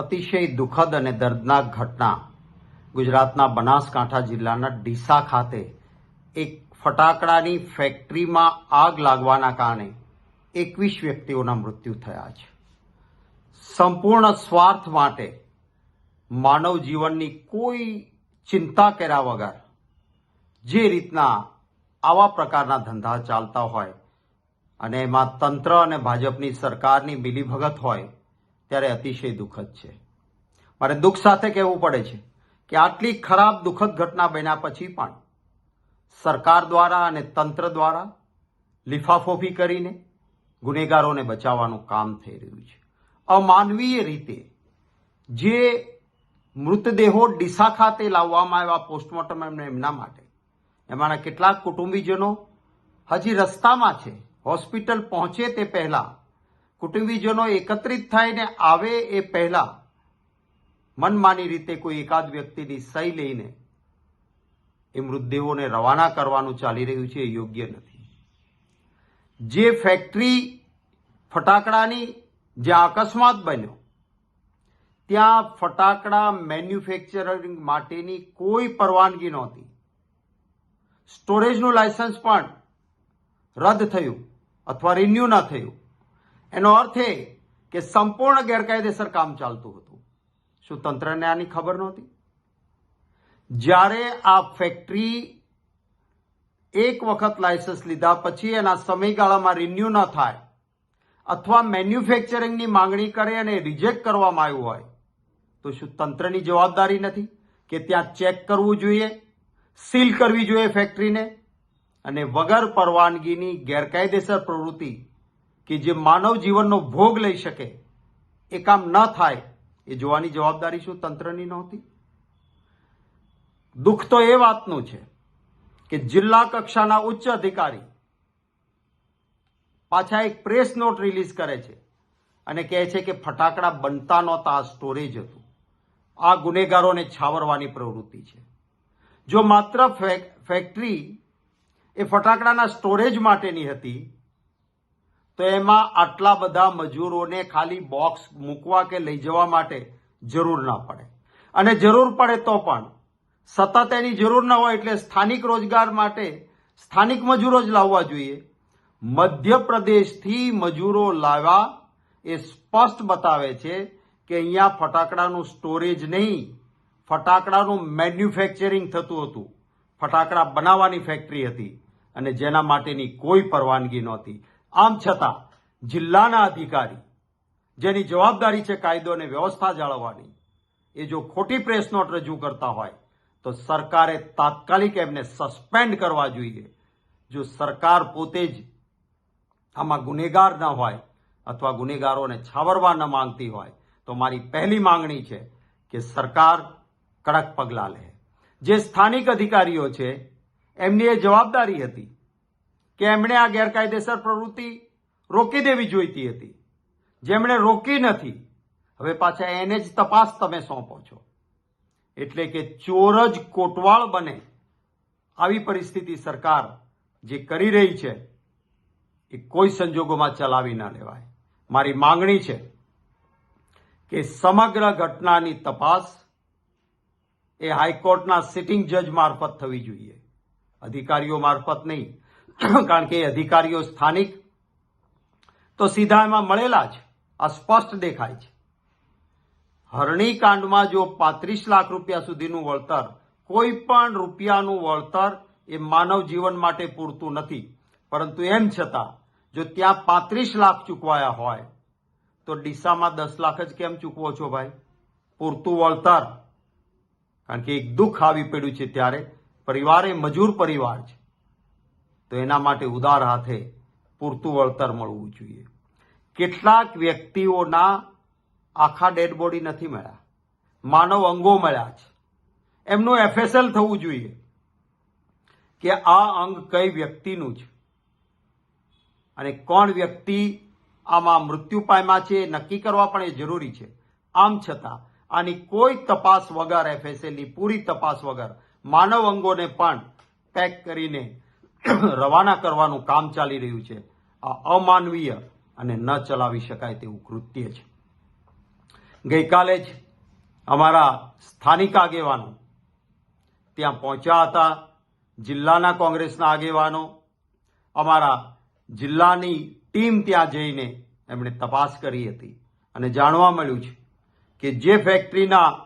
અતિશય દુઃખદ અને દર્દનાક ઘટના ગુજરાતના બનાસકાંઠા જિલ્લાના ડીસા ખાતે એક ફટાકડાની ફેક્ટરીમાં આગ લાગવાના કારણે એકવીસ વ્યક્તિઓના મૃત્યુ થયા છે. સંપૂર્ણ સ્વાર્થ માટે માનવ જીવનની કોઈ ચિંતા કર્યા વગર જે રીતના આવા પ્રકારના ધંધા ચાલતા હોય અને એમાં તંત્ર અને ભાજપની સરકારની મિલીભગત હોય ત્યારે અતિશય દુઃખદ છે. મારે દુઃખ સાથે કહેવું પડે છે કે આટલી ખરાબ દુઃખદ ઘટના બન્યા પછી પણ સરકાર દ્વારા અને તંત્ર દ્વારા લિફાફોફી કરીને ગુનેગારોને બચાવવાનું કામ થઈ રહ્યું છે. અમાનવીય રીતે જે મૃતદેહો ડીસા ખાતે લાવવામાં આવ્યા પોસ્ટમોર્ટમ એમને એમના માટે, એમાંના કેટલાક કુટુંબીજનો હજી રસ્તામાં છે, હોસ્પિટલ પહોંચે તે પહેલા કુટુંબીજનો એકત્રિત થઈને આવે એ પહેલા મનમાની રીતે કોઈ એકાદ વ્યક્તિની સહી લઈને એ મૃતદેહોને રવાના કરવાનું ચાલી રહ્યું છે એ યોગ્ય નથી. જે ફેક્ટરી ફટાકડાની જ્યાં અકસ્માત બન્યો, ત્યાં ફટાકડા મેન્યુફેક્ચરિંગ માટેની કોઈ પરવાનગી નહોતી. સ્ટોરેજનું લાયસન્સ પણ રદ થયું અથવા રિન્યુ ન થયું. એનો અર્થ એ કે સંપૂર્ણ ગેરકાયદેસર કામ ચાલતું હતું. શું તંત્રને આની ખબર નહોતી? જ્યારે આ ફેક્ટરી એક વખત લાયસન્સ લીધા પછી એના સમયગાળામાં રિન્યુ ન થાય અથવા મેન્યુફેક્ચરિંગની માંગણી કરે અને રિજેક્ટ કરવામાં આવ્યું હોય, તો શું તંત્રની જવાબદારી નથી કે ત્યાં ચેક કરવું જોઈએ સીલ કરવી જોઈએ ફેક્ટરીને અને વગર પરવાનગીની ગેરકાયદેસર પ્રવૃત્તિ કે જે માનવ જીવનનો ભોગ લઈ શકે, એ કામ ન થાય, એ જોવાની જવાબદારી શું તંત્રની નહોતી? દુઃખ તો એ વાતનું છે કે જિલ્લા કક્ષાના ઉચ્ચ અધિકારી પાછા એક પ્રેસ નોટ રિલીઝ કરે છે અને કહે છે કે ફટાકડા બનતા નહોતા, આ સ્ટોરેજ હતું. આ ગુનેગારોને છાવરવાની પ્રવૃત્તિ છે. જો માત્ર ફેક- ફેક્ટરી એ ફટાકડાના સ્ટોરેજ માટેની હતી તો એમાં આટલા બધા મજૂરોને ખાલી બોક્સ મૂકવા કે લઈ જવા માટે જરૂર ના પડે. અને જરૂર પડે તો પણ. સતત એની જરૂર ન હોય એટલે સ્થાનિક રોજગાર માટે સ્થાનિક મજૂરો જ લાવવા જોઈએ. મધ્યપ્રદેશથી મજૂરો લાવવા એ સ્પષ્ટ બતાવે છે કે અહીંયા ફટાકડાનું સ્ટોરેજ નહીં, ફટાકડાનું મેન્યુફેક્ચરિંગ થતું હતું. ફટાકડા બનાવવાની ફેક્ટરી હતી અને જેના માટેની કોઈ પરવાનગી નહોતી. આમ છતાં જિલ્લાના અધિકારી જેની જવાબદારી છે કાયદો અને વ્યવસ્થા જાળવવાની, એ જો ખોટી પ્રેસ નોટ રજૂ કરતા હોય, તો સરકારે તાત્કાલિક એમને સસ્પેન્ડ કરવા જોઈએ. જો સરકાર પોતે જ આમાં ગુનેગાર ન હોય અથવા ગુનેગારોને છાવરવા ન માંગતી હોય, તો મારી પહેલી માંગણી છે કે સરકાર કડક પગલાં લે. જે સ્થાનિક અધિકારીઓ છે, એમની એ જવાબદારી હતી કે એમણે આ ગેરકાયદેસર પ્રવૃત્તિ રોકી દેવી જોઈતી હતી. જેમણે રોકી નથી, હવે પાછા એને જ તપાસ તમે સોંપો છો. એટલે કે ચોર જ કોટવાળ બને આવી પરિસ્થિતિ સરકાર જે કરી રહી છે, એ કોઈ સંજોગોમાં ચલાવી ન લેવાય. મારી માંગણી છે કે સમગ્ર ઘટનાની તપાસ એ હાઈકોર્ટના સિટિંગ જજ મારફત થવી જોઈએ. અધિકારીઓ મારફત નહીં કારણ કે અધિકારીઓ સ્થાનિક, તો સીધા એમાં મળેલા જ, આ સ્પષ્ટ દેખાય છે. હરણી કાંડમાં જો પાંત્રીસ લાખ રૂપિયા સુધીનું વળતર, કોઈ પણ રૂપિયાનું વળતર એ માનવ જીવન માટે પૂરતું નથી. પરંતુ એમ છતાં, જો ત્યાં પાંત્રીસ લાખ ચૂકવાયા હોય, તો ડીસામાં દસ લાખ જ કેમ ચૂકવો છો ભાઈ? પૂરતું વળતર. કારણ કે એક દુઃખ આવી પડ્યું છે ત્યારે. પરિવાર એ મજૂર પરિવાર છે. તો એના માટે ઉદાર હાથે પૂરતું વળતર મળવું જોઈએ. કેટલાક વ્યક્તિઓના આખા ડેડ બોડી નથી મળ્યા. માનવ અંગો મળ્યા છે. એમનું એફએસએલ થવું જોઈએ કે આ અંગ કઈ વ્યક્તિનું છે. અને કોણ વ્યક્તિ આમાં મૃત્યુ પામ્યા છે નક્કી કરવા પણ એ જરૂરી છે. આમ છતાં, આની કોઈ તપાસ વગર એફએસએલની પૂરી તપાસ વગર માનવ અંગોને પણ પેક કરીને રવાના કરવાનું કામ ચાલી રહ્યું છે. આ અમાનવીય અને ન ચલાવી શકાય તેવું કૃત્ય છે. ગઈકાલે જ અમારા સ્થાનિક આગેવાનો ત્યાં પહોંચ્યા હતા. જિલ્લાના કોંગ્રેસના આગેવાનો, અમારા જિલ્લાની ટીમ ત્યાં જઈને એમણે તપાસ કરી હતી. અને જાણવા મળ્યું છે કે જે ફેક્ટરીના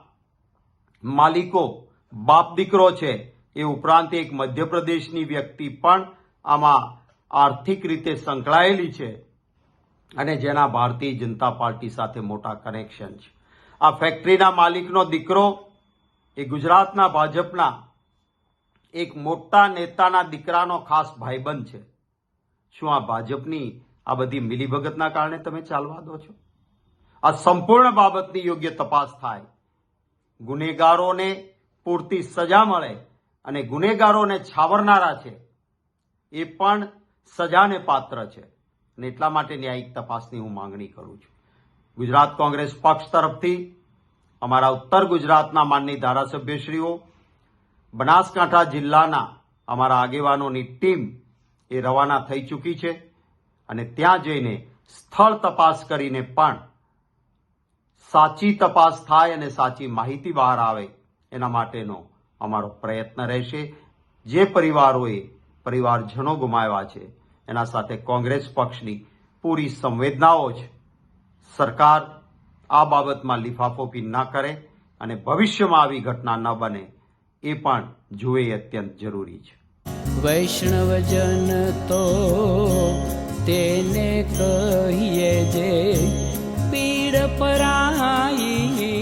માલિકો બાપ દીકરો છે એ ઉપરાંત એક મધ્યપ્રદેશની વ્યક્તિ પણ આમાં આર્થિક રીતે સંકળાયેલી છે અને જેના ભારતીય જનતા પાર્ટી સાથે મોટા કનેક્શન છે. આ ફેક્ટરીના માલિકનો દીકરો એ ગુજરાતના ભાજપના એક મોટા નેતાના દીકરાનો ખાસ ભાઈબંધ છે. શું આ ભાજપની આ બધી મિલીભગતના કારણે તમે ચાલવા દો છો? આ સંપૂર્ણ બાબતની યોગ્ય તપાસ થાય. ગુનેગારોને પૂરતી સજા મળે અને ગુનેગારોને છાવરનારા છે, એ પણ સજાને પાત્ર છે. અને એટલા માટે ન્યાયિક તપાસની હું માંગણી કરું છું. ગુજરાત કોંગ્રેસ પક્ષ તરફથી અમારા ઉત્તર ગુજરાતના માનની ધારાસભ્યશ્રીઓ, બનાસકાંઠા જિલ્લાના અમારા આગેવાનોની ટીમ એ રવાના થઈ ચૂકી છે અને ત્યાં જઈને સ્થળ તપાસ કરીને પણ સાચી તપાસ થાય અને સાચી માહિતી બહાર આવે એના માટેનો અમારો પ્રયત્ન રહેશે. જે પરિવારોએ પરિવારજનો ગુમાવ્યા છે, એના સાથે કોંગ્રેસ પક્ષની પૂરી સંવેદનાઓ છે. સરકાર આ બાબતમાં લિફાફોપી ન કરે અને ભવિષ્યમાં આવી ઘટના ન બને, એ પણ જુએ અત્યંત જરૂરી છે. વૈષ્ણવજન તો તેને કહીએ જે પીડ પરાઈ